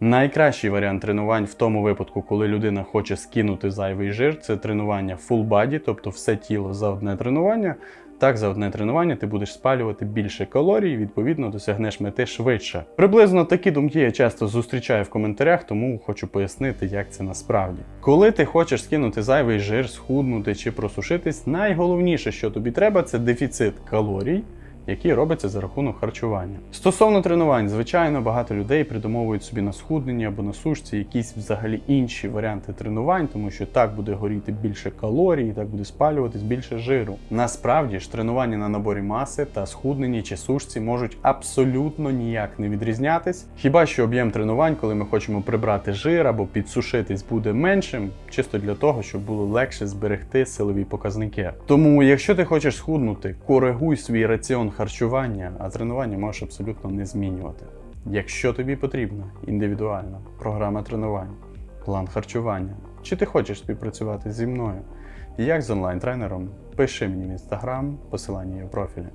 Найкращий варіант тренувань в тому випадку, коли людина хоче скинути зайвий жир, це тренування full body, тобто все тіло за одне тренування. Так, за одне тренування ти будеш спалювати більше калорій, відповідно досягнеш мети швидше. Приблизно такі думки я часто зустрічаю в коментарях, тому хочу пояснити, як це насправді. Коли ти хочеш скинути зайвий жир, схуднути чи просушитись, найголовніше, що тобі треба, це дефіцит калорій який робиться за рахунок харчування. Стосовно тренувань, звичайно, багато людей придумовують собі на схудненні або на сушці якісь взагалі інші варіанти тренувань, тому що так буде горіти більше калорій, так буде спалюватись більше жиру. Насправді ж тренування на наборі маси та схудненні чи сушці можуть абсолютно ніяк не відрізнятись. Хіба що об'єм тренувань, коли ми хочемо прибрати жир або підсушитись, буде меншим, чисто для того, щоб було легше зберегти силові показники. Тому, якщо ти хочеш схуднути, коригуй свій раціон харчування, а тренування можеш абсолютно не змінювати. Якщо тобі потрібна індивідуальна програма тренувань, план харчування, чи ти хочеш співпрацювати зі мною, як з онлайн-тренером, пиши мені в інстаграм, посилання є в профілі.